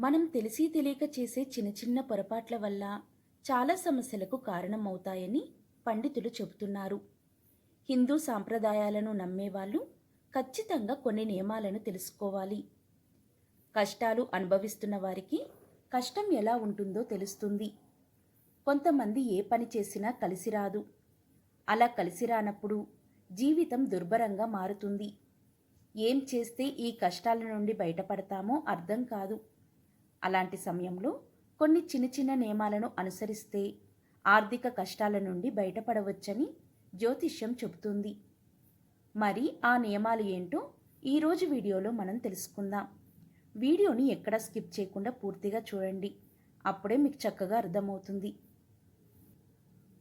మనం తెలిసి తెలియక చేసే చిన్న చిన్న పొరపాట్ల వల్ల చాలా సమస్యలకు కారణమవుతాయని పండితులు చెబుతున్నారు. హిందూ సాంప్రదాయాలను నమ్మేవాళ్ళు ఖచ్చితంగా కొన్ని నియమాలను తెలుసుకోవాలి. కష్టాలు అనుభవిస్తున్న వారికి కష్టం ఎలా ఉంటుందో తెలుస్తుంది. కొంతమంది ఏ పని చేసినా కలిసి రాదు. అలా కలిసి రానప్పుడు జీవితం దుర్భరంగా మారుతుంది. ఏం చేస్తే ఈ కష్టాల నుండి బయటపడతామో అర్థం కాదు. అలాంటి సమయంలో కొన్ని చిన్న చిన్న నియమాలను అనుసరిస్తే ఆర్థిక కష్టాల నుండి బయటపడవచ్చని జ్యోతిష్యం చెబుతుంది. మరి ఆ నియమాలు ఏంటో ఈరోజు వీడియోలో మనం తెలుసుకుందాం. వీడియోని ఎక్కడ స్కిప్ చేయకుండా పూర్తిగా చూడండి. అప్పుడే మీకు చక్కగా అర్థమవుతుంది.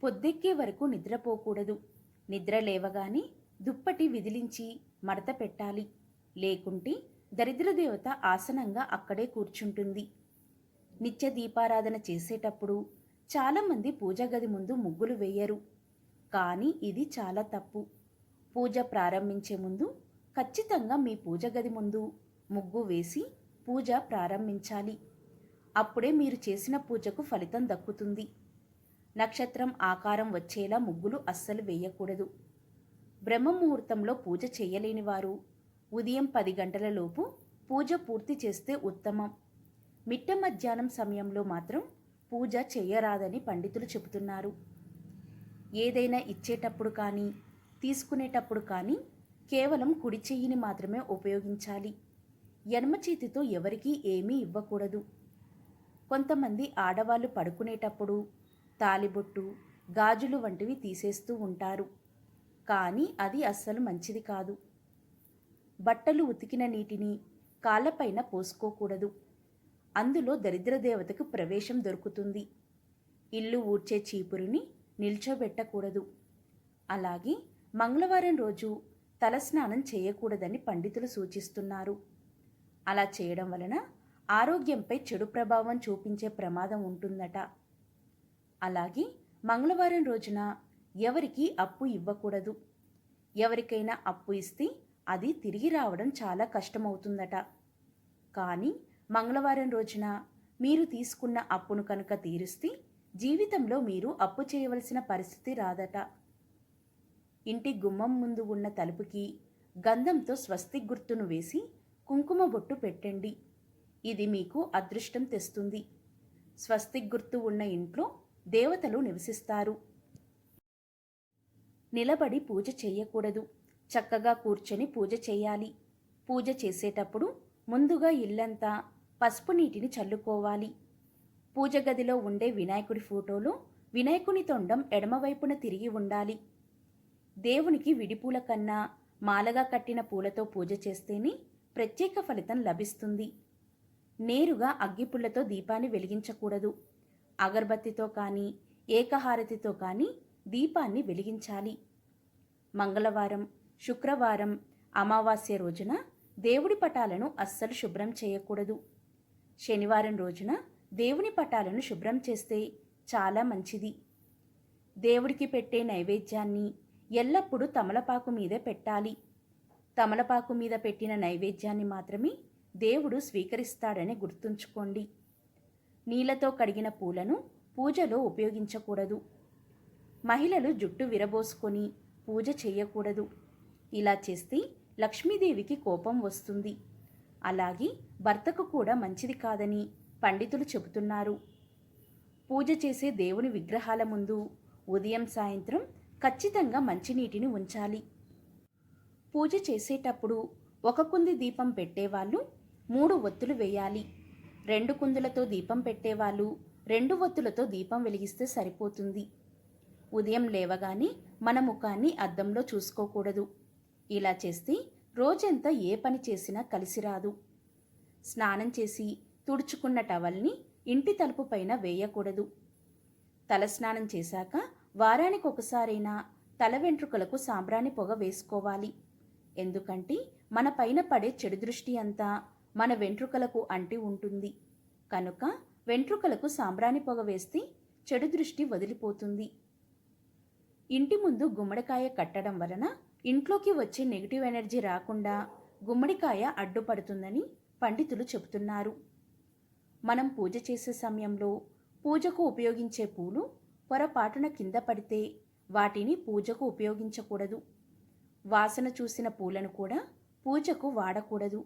పొద్దెక్కే వరకు నిద్రపోకూడదు. నిద్ర లేవగానే దుప్పటి విదిలించి మడత పెట్టాలి. లేకుంటే దరిద్రదేవత ఆసనంగా అక్కడే కూర్చుంటుంది. నిత్య దీపారాధన చేసేటప్పుడు చాలామంది పూజ గది ముందు ముగ్గులు వేయరు. కానీ ఇది చాలా తప్పు. పూజ ప్రారంభించే ముందు ఖచ్చితంగా మీ పూజ గది ముందు ముగ్గు వేసి పూజ ప్రారంభించాలి. అప్పుడే మీరు చేసిన పూజకు ఫలితం దక్కుతుంది. నక్షత్రం ఆకారం వచ్చేలా ముగ్గులు అస్సలు వేయకూడదు. బ్రహ్మముహూర్తంలో పూజ చేయలేని వారు ఉదయం పది గంటలలోపు పూజ పూర్తి చేస్తే ఉత్తమం. మిట్ట మధ్యాహ్నం సమయంలో మాత్రం పూజ చేయరాదని పండితులు చెబుతున్నారు. ఏదైనా ఇచ్చేటప్పుడు కానీ తీసుకునేటప్పుడు కానీ కేవలం కుడి చెయ్యిని మాత్రమే ఉపయోగించాలి. ఎడమ చేతితో ఎవరికీ ఏమీ ఇవ్వకూడదు. కొంతమంది ఆడవాళ్ళు పడుకునేటప్పుడు తాలిబొట్టు గాజులు వంటివి తీసేస్తూ ఉంటారు. కానీ అది అస్సలు మంచిది కాదు. బట్టలు ఉతికిన నీటిని కాళ్ళపైన పోసుకోకూడదు. అందులో దరిద్ర దేవతకు ప్రవేశం దొరుకుతుంది. ఇల్లు ఊడ్చే చీపురుని నిల్చోబెట్టకూడదు. అలాగే మంగళవారం రోజు తలస్నానం చేయకూడదని పండితులు సూచిస్తున్నారు. అలా చేయడం వలన ఆరోగ్యంపై చెడు ప్రభావం చూపించే ప్రమాదం ఉంటుందట. అలాగే మంగళవారం రోజున ఎవరికి అప్పు ఇవ్వకూడదు. ఎవరికైనా అప్పు ఇస్తే అది తిరిగి రావడం చాలా కష్టమవుతుందట. కానీ మంగళవారం రోజున మీరు తీసుకున్న అప్పును కనుక తీరుస్తే జీవితంలో మీరు అప్పు చేయవలసిన పరిస్థితి రాదట. ఇంటి గుమ్మం ముందు ఉన్న తలుపుకి గంధంతో స్వస్తి గుర్తును వేసి కుంకుమ బొట్టు పెట్టండి. ఇది మీకు అదృష్టం తెస్తుంది. స్వస్తిక్ గుర్తు ఉన్న ఇంట్లో దేవతలు నివసిస్తారు. నిలబడి పూజ చేయకూడదు. చక్కగా కూర్చొని పూజ చేయాలి. పూజ చేసేటప్పుడు ముందుగా ఇల్లంతా పసుపు నీటిని చల్లుకోవాలి. పూజ గదిలో ఉండే వినాయకుడి ఫోటోలో వినాయకుని తొండం ఎడమవైపున తిరిగి ఉండాలి. దేవునికి విడిపూల కన్నా మాలగా కట్టిన పూలతో పూజ చేస్తేనే ప్రత్యేక ఫలితం లభిస్తుంది. నేరుగా అగ్గిపుల్లతో దీపాన్ని వెలిగించకూడదు. అగర్బత్తితో కానీ ఏకహారతితో కానీ దీపాన్ని వెలిగించాలి. మంగళవారం శుక్రవారం అమావాస్య రోజున దేవుడి పటాలను అస్సలు శుభ్రం చేయకూడదు. శనివారం రోజున దేవుని పటాలను శుభ్రం చేస్తే చాలా మంచిది. దేవుడికి పెట్టే నైవేద్యాన్ని ఎల్లప్పుడూ తమలపాకు మీదే పెట్టాలి. తమలపాకు మీద పెట్టిన నైవేద్యాన్ని మాత్రమే దేవుడు స్వీకరిస్తాడని గుర్తుంచుకోండి. నీళ్ళతో కడిగిన పూలను పూజలో ఉపయోగించకూడదు. మహిళలు జుట్టు విరబోసుకొని పూజ చేయకూడదు. ఇలా చేస్తే లక్ష్మీదేవికి కోపం వస్తుంది. అలాగే భర్తకు కూడా మంచిది కాదని పండితులు చెబుతున్నారు. పూజ చేసే దేవుని విగ్రహాల ముందు ఉదయం సాయంత్రం ఖచ్చితంగా మంచినీటిని ఉంచాలి. పూజ చేసేటప్పుడు ఒక కుంది దీపం పెట్టేవాళ్ళు మూడు ఒత్తులు వేయాలి. రెండు కుందులతో దీపం పెట్టేవాళ్ళు రెండు ఒత్తులతో దీపం వెలిగిస్తే సరిపోతుంది. ఉదయం లేవగానే మన ముఖాన్ని అద్దంలో చూసుకోకూడదు. ఇలా చేస్తే రోజంతా ఏ పని చేసినా కలిసి రాదు స్నానం చేసి తుడుచుకున్న టవల్ని ఇంటి తలుపు పైన వేయకూడదు. తలస్నానం చేశాక వారానికి ఒకసారైనా తల వెంట్రుకలకు సాంబ్రాణి పొగ వేసుకోవాలి. ఎందుకంటే మన పైన పడే చెడు దృష్టి అంతా మన వెంట్రుకలకు అంటి ఉంటుంది. కనుక వెంట్రుకలకు సాంబ్రాణి పొగ వేస్తే చెడు దృష్టి వదిలిపోతుంది. ఇంటి ముందు గుమ్మడికాయ కట్టడం వలన ఇంట్లోకి వచ్చే నెగిటివ్ ఎనర్జీ రాకుండా గుమ్మడికాయ అడ్డుపడుతుందని పండితులు చెబుతున్నారు. మనం పూజ చేసే సమయంలో పూజకు ఉపయోగించే పూలు పొరపాటున కింద పడితే వాటిని పూజకు ఉపయోగించకూడదు. వాసన చూసిన పూలను కూడా పూజకు వాడకూడదు.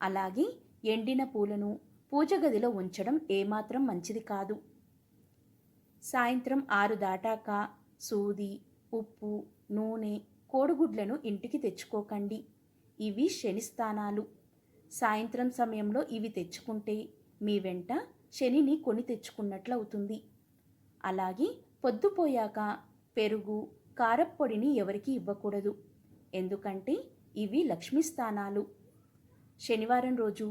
అలాగే ఎండిన పూలను పూజ గదిలో ఉంచడం ఏమాత్రం మంచిది కాదు. సాయంత్రం ఆరు దాటాక సూది ఉప్పు నూనె కోడిగుడ్లను ఇంటికి తెచ్చుకోకండి. ఇవి శని స్థానాలు సాయంత్రం సమయంలో ఇవి తెచ్చుకుంటే మీ వెంట శనిని కొని తెచ్చుకున్నట్లు అవుతుంది అలాగే పొద్దుపోయాక పెరుగు కారప్పొడిని ఎవరికి ఇవ్వకూడదు. ఎందుకంటే ఇవి లక్ష్మీ స్థానాలు శనివారం రోజు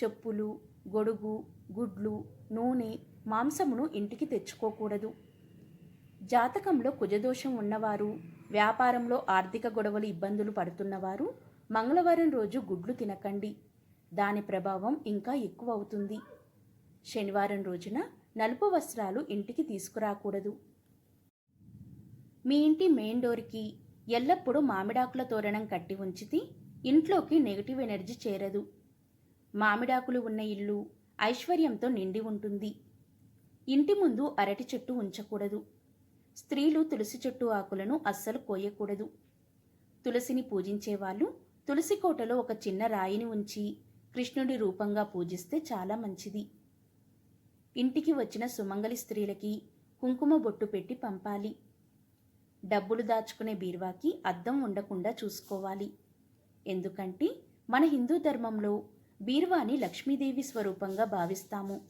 చెప్పులు గొడుగు గుడ్లు నూనె మాంసమును ఇంటికి తెచ్చుకోకూడదు. జాతకంలో కుజదోషం ఉన్నవారు వ్యాపారంలో ఆర్థిక గొడవలు ఇబ్బందులు పడుతున్నవారు మంగళవారం రోజు గుడ్లు తినకండి. దాని ప్రభావం ఇంకా ఎక్కువ అవుతుంది శనివారం రోజున నలుపు వస్త్రాలు ఇంటికి తీసుకురాకూడదు. మీ ఇంటి మెయిన్ డోర్కి ఎల్లప్పుడూ మామిడాకుల తోరణం కట్టి ఉంచితే ఇంట్లోకి నెగిటివ్ ఎనర్జీ చేరదు. మామిడాకులు ఉన్న ఇల్లు ఐశ్వర్యంతో నిండి ఉంటుంది. ఇంటి ముందు అరటి చెట్టు ఉంచకూడదు. స్త్రీలు తులసి చెట్టు ఆకులను అస్సలు కోయకూడదు. తులసిని పూజించేవాళ్ళు తులసి కోటలో ఒక చిన్న రాయిని ఉంచి కృష్ణుడి రూపంగా పూజిస్తే చాలా మంచిది. ఇంటికి వచ్చిన సుమంగలి స్త్రీలకి కుంకుమ బొట్టు పెట్టి పంపాలి. డబ్బులు దాచుకునే బీరువాకి అద్దం ఉండకుండా చూసుకోవాలి. ఎందుకంటే మన హిందూ ధర్మంలో బీరువాని లక్ష్మీదేవి స్వరూపంగా భావిస్తాము.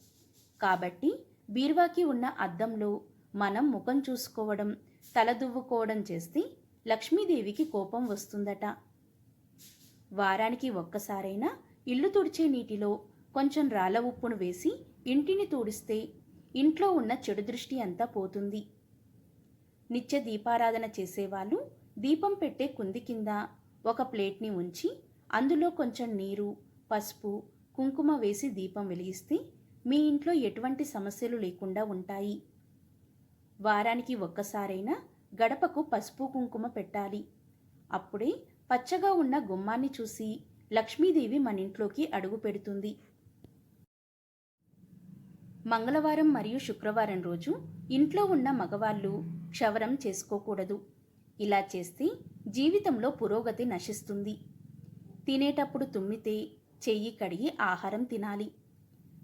కాబట్టి బీరువాకి ఉన్న అద్దంలో మనం ముఖం చూసుకోవడం తలదువ్వుకోవడం చేస్తే లక్ష్మీదేవికి కోపం వస్తుందట. వారానికి ఒక్కసారైనా ఇల్లు తుడిచే నీటిలో కొంచెం రాళ్ళ ఉప్పును వేసి ఇంటిని తుడిస్తే ఇంట్లో ఉన్న చెడు దృష్టి అంతా పోతుంది. నిత్య దీపారాధన చేసేవాళ్ళు దీపం పెట్టే కుంది కింద ఒక ప్లేట్ని ఉంచి అందులో కొంచెం నీరు పసుపు కుంకుమ వేసి దీపం వెలిగిస్తే మీ ఇంట్లో ఎటువంటి సమస్యలు లేకుండా ఉంటాయి. వారానికి ఒక్కసారైనా గడపకు పసుపు కుంకుమ పెట్టాలి. అప్పుడే పచ్చగా ఉన్న గుమ్మాన్ని చూసి లక్ష్మీదేవి మన ఇంట్లోకి అడుగు పెడుతుంది. మంగళవారం మరియు శుక్రవారం రోజు ఇంట్లో ఉన్న మగవాళ్ళు క్షవరం చేసుకోకూడదు. ఇలా చేస్తే జీవితంలో పురోగతి నశిస్తుంది. తినేటప్పుడు తుమ్మితే చెయ్యి కడిగి ఆహారం తినాలి.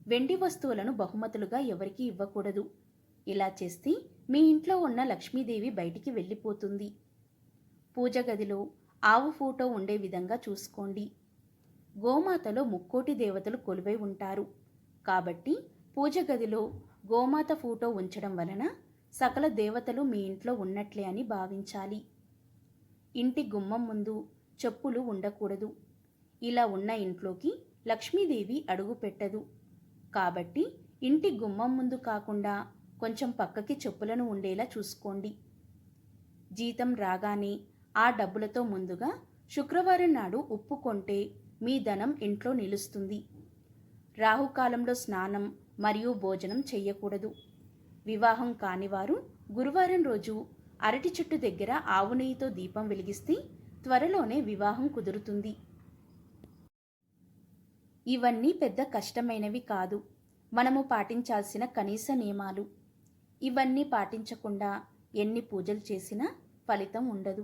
వెండి వస్తువులను బహుమతులుగా ఎవరికీ ఇవ్వకూడదు. ఇలా చేస్తే మీ ఇంట్లో ఉన్న లక్ష్మీదేవి బయటికి వెళ్ళిపోతుంది. పూజ గదిలో ఆవు ఫోటో ఉండే విధంగా చూసుకోండి. గోమాతలో ముక్కోటి దేవతలు కొలువై ఉంటారు. కాబట్టి పూజ గదిలో గోమాత ఫోటో ఉంచడం వలన సకల దేవతలు మీ ఇంట్లో ఉన్నట్లే అని భావించాలి. ఇంటి గుమ్మం ముందు చెప్పులు ఉండకూడదు. ఇలా ఉన్న ఇంట్లోకి లక్ష్మీదేవి అడుగు పెట్టదు. కాబట్టి ఇంటి గుమ్మం ముందు కాకుండా కొంచెం పక్కకి చెప్పులను ఉండేలా చూసుకోండి. జీతం రాగానే ఆ డబ్బులతో ముందుగా శుక్రవారం నాడు ఉప్పు కొంటే మీ ధనం ఇంట్లో నిలుస్తుంది. రాహుకాలంలో స్నానం మరియు భోజనం చెయ్యకూడదు. వివాహం కానివారు గురువారం రోజు అరటి చెట్టు దగ్గర ఆవు నెయ్యితో దీపం వెలిగిస్తే త్వరలోనే వివాహం కుదురుతుంది. ఇవన్నీ పెద్ద కష్టమైనవి కాదు. మనము పాటించాల్సిన కనీస నియమాలు. ఇవన్నీ పాటించకుండా ఎన్ని పూజలు చేసినా ఫలితం ఉండదు.